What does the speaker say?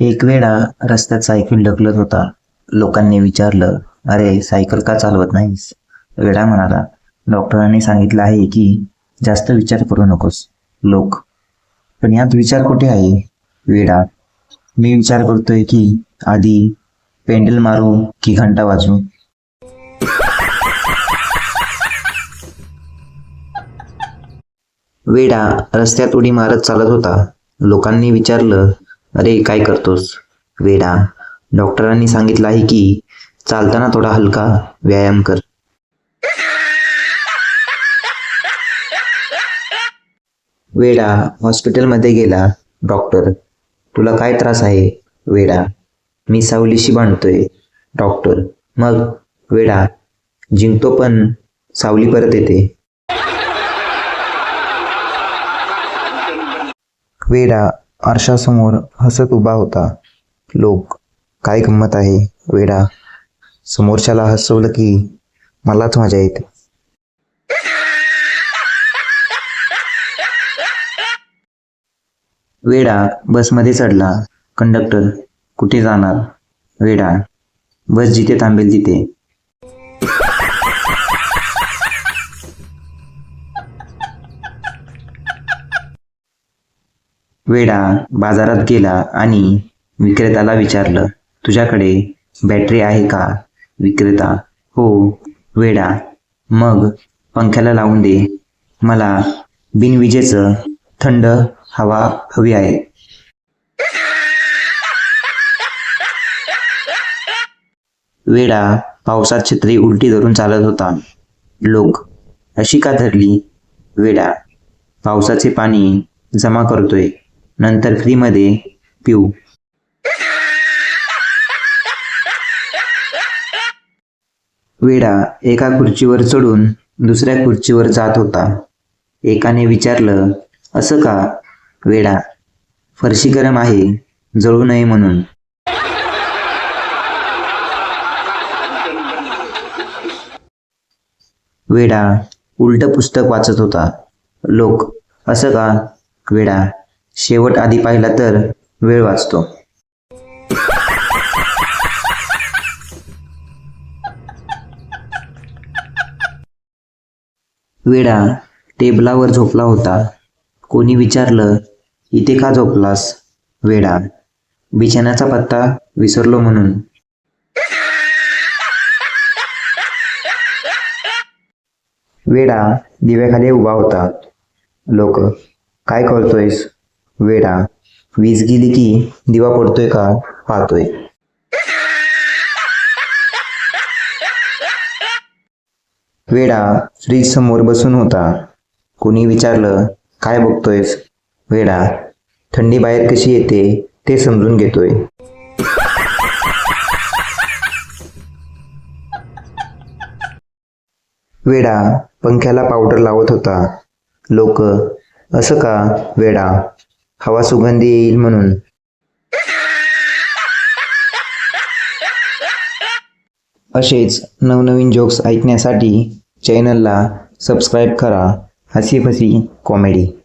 एक वेळा रस्त्यात सायकल ढकलत होता. लोकांनी विचारलं अरे सायकल का चालवत नाहीस? वेडा म्हणाला डॉक्टरांनी सांगितलं आहे की जास्त विचार करू नकोस लोक. पण यात विचार कुठे आहे? वेडा मी विचार करतोय की आधी पेंडल मारू की घंटा वाजवू. वेडा रस्त्यात उडी मारत चालत होता. लोकांनी विचारलं अरे काय करतोस? वेडा. डॉक्टरांनी सांगितलं आहे की चालताना थोडा हलका व्यायाम कर. वेडा हॉस्पिटलमध्ये गेला. डॉक्टर तुला काय त्रास आहे? वेडा मी सावलीशी बांधतोय डॉक्टर मग? वेडा जिंकतो पण सावली परत येते. वेडा आरशासमोर हसत उभा होता. लोक काय गंमत आहे? वेडा. समोरच्याला हसवलं की मलाच मजा येते. वेडा बसमध्ये चढला. कंडक्टर कुठे जाणार? वेडा बस जिथे थांबेल तिथे. वेडा बाजारात गेला आणि विक्रेत्याला विचारलं तुझ्याकडे बॅटरी आहे का? विक्रेता हो वेडा. मग पंख्याला लावून दे. मला बिनविजेचं थंड हवा हवी आहे. वेडा पावसात छत्री उलटी धरून चालत होता. लोक अशी का धरली? वेडा पावसाचे पाणी जमा करतोय. नंतर फ्रीमध्ये पिऊ. वेडा एका खुर्चीवर चढून दुसऱ्या खुर्चीवर जात होता. एकाने विचारलं असं का वेडा? फरशी गरम आहे जळू नये म्हणून. वेडा उलट पुस्तक वाचत होता. लोक असं का वेडा? शेवट आधी पाहिला तर वेळ वाचतो. वेडा टेबलावर झोपला होता. कोणी विचारलं इथे का झोपलास? वेडा बिछाण्याचा पत्ता विसरलो म्हणून. वेडा दिव्याखाली उभा होता. लोक काय करतोयस? वेडा वीज गेली की दिवा पडतोय का? पाहतोय. वेडा फ्रीज समोर बसून होता. कोणी विचारलं काय बघतोयस? वेडा थंडी बाहेर कशी येते ते समजून घेतोय. वेडा पंख्याला पावडर लावत होता. लोक असं का वेडा हवा सुगंधी येईल म्हणून. असेच नवनवीन जोक्स ऐकण्यासाठी चॅनलला सबस्क्राईब करा. हसी फसी कॉमेडी